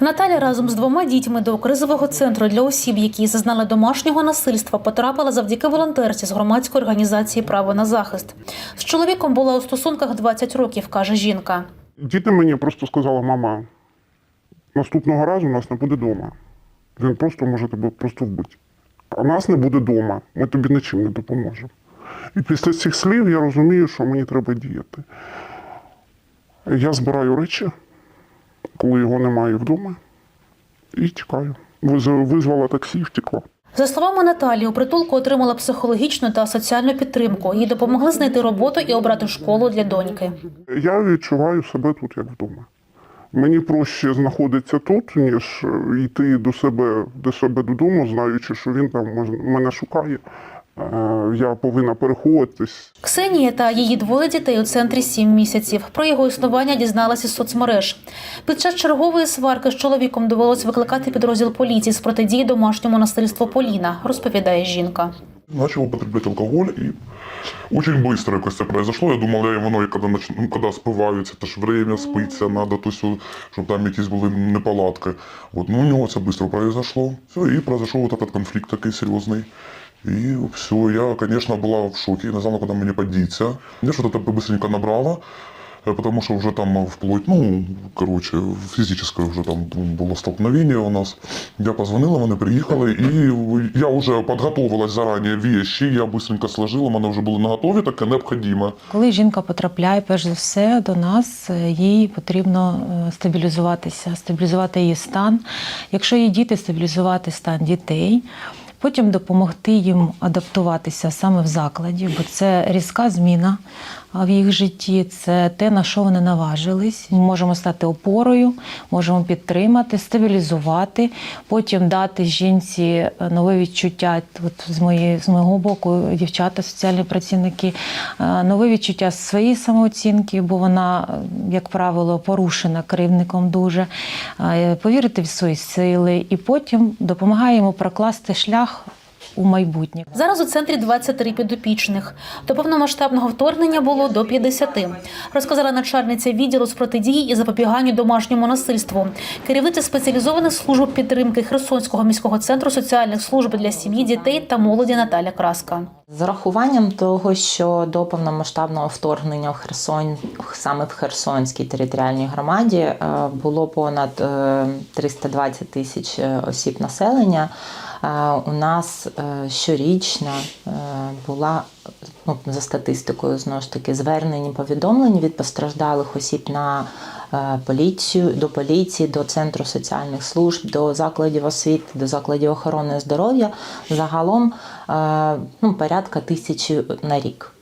Наталя разом з двома дітьми до кризового центру для осіб, які зазнали домашнього насильства, потрапила завдяки волонтерці з громадської організації Право на захист. З чоловіком була у стосунках 20 років, каже жінка. Діти мені просто сказали, мама, наступного разу нас не буде вдома. Він просто може тебе просто вбити. А нас не буде вдома, ми тобі нічим не допоможемо. І після цих слів я розумію, що мені треба діяти. Я збираю речі, коли його немає вдома, і тікаю. Виз- Визвала таксі і втекла. За словами Наталі, у притулку отримала психологічну та соціальну підтримку. Їй допомогли знайти роботу і обрати школу для доньки. Я відчуваю себе тут як вдома. Мені проще знаходитися тут, ніж е, йти до себе, до себе додому, знаючи, що він там мене шукає. Е, Я повинна переховуватись. Ксенія та її двоє дітей у центрі сім місяців. Про його існування дізналася з соцмереж. Під час чергової сварки з чоловіком довелось викликати підрозділ поліції з протидії домашньому насильству Поліна, розповідає жінка. начал употреблять алкоголь, и очень быстро якось це произошло. Я думав, воно, коли, нач... ну, коли спиваються, це ж время спиться, надо, то все, щоб там якісь були неполадки. От, ну, у нього це швидко произошло. Все, і произошел вот этот конфлікт такий серйозний. І все, я, конечно, була в шокі, не знала, куди мені подіться. Я щось то быстренько набрала, э, потому что уже там вплоть, ну, короче, физическое уже там було столкновение у нас. Я позвонила, вони приїхали, і я вже підготовилась зарані вещи, я быстренько сложила, вони вже були наготові, таке необхідне. Коли жінка потрапляє, перш за все, до нас, е, їй потрібно е, стабілізуватися, стабілізувати її стан. Якщо є діти, стабілізувати стан дітей. Потім допомогти їм адаптуватися саме в закладі, бо це різка зміна в їх житті, це те, на що вони наважились. Ми можемо стати опорою, можемо підтримати, стабілізувати, потім дати жінці е, нове відчуття. От з моєї з мого боку, дівчата, соціальні працівники, е, нове відчуття своєї самооцінки, бо вона, е, як правило, порушена кривдником дуже. Повірити в свої сили, і потім допомагаємо прокласти шлях у майбутнє. Зараз у центрі 23 підопічних. До повномасштабного вторгнення було до 50, розказала начальниця відділу з протидії і запобіганню домашньому насильству, керівниця спеціалізованих служб підтримки Херсонського міського центру соціальних служб для сім'ї, дітей та молоді Наталя Краска. З урахуванням того, що до повномасштабного вторгнення в Херсон, саме в Херсонській територіальній громаді, е, було понад е, 320 тисяч е, осіб населення. У нас е, щорічно е, була ну, за статистикою знову ж таки звернені повідомлення від постраждалих осіб на е, поліцію, до поліції, до центру соціальних служб, до закладів освіти, до закладів охорони здоров'я. Загалом ну, порядка тисячі на рік.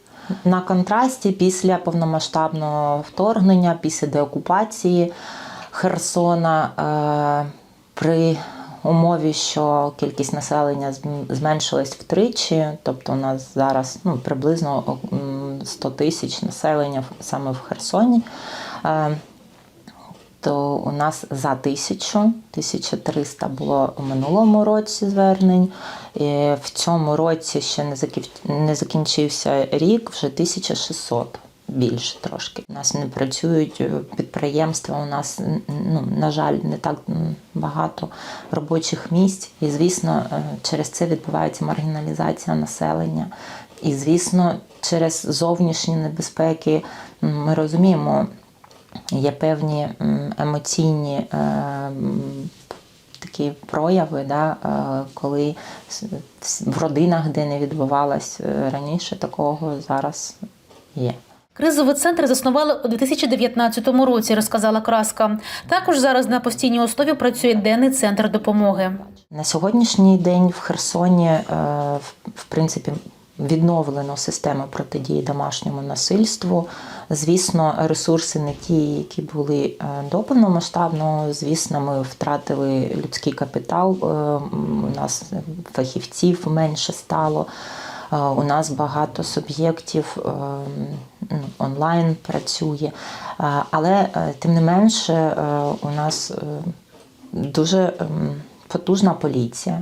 На контрасті після повномасштабного вторгнення, після деокупації Херсона при умові, що кількість населення зм- зменшилась втричі, тобто у нас зараз ну, приблизно м, 100 тисяч населення саме в Херсоні. Е, то у нас за тисячу, 1300 було у минулому році звернень. І в цьому році ще не закінчився рік, вже 1600. Більше трошки. У нас не працюють е, підприємства. У нас ну, на жаль, не так багато робочих місць. І звісно, е, через це відбувається маргіналізація населення. І звісно, через зовнішні небезпеки ми розуміємо, є певні емоційні е, такі прояви, да, коли в родинах, де не відбувалось раніше такого, зараз є. Кризовий центр заснували у 2019 році, розказала Краска. Також зараз на постійній основі працює денний центр допомоги. На сьогоднішній день в Херсоні, е, в- принципі, відновлено систему протидії домашньому насильству. Звісно, ресурси не ті, які були е, до повномасштабного. Звісно, ми втратили людський капітал. е, У нас фахівців менше стало. У нас багато суб'єктів е, м, онлайн працює, Е, але е, тим не менше е, у нас дуже ем, потужна поліція.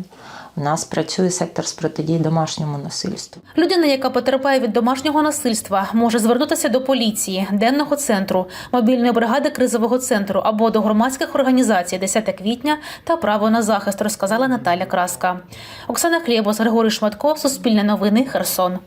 У нас працює сектор з протидії домашньому насильству. Людина, яка потерпає від домашнього насильства, може звернутися до поліції, денного центру, мобільної бригади кризового центру або до громадських організацій 10 квітня та право на захист, розказала Наталя Краска. Оксана Хлєбос, Григорій Шматко, Суспільне новини, Херсон.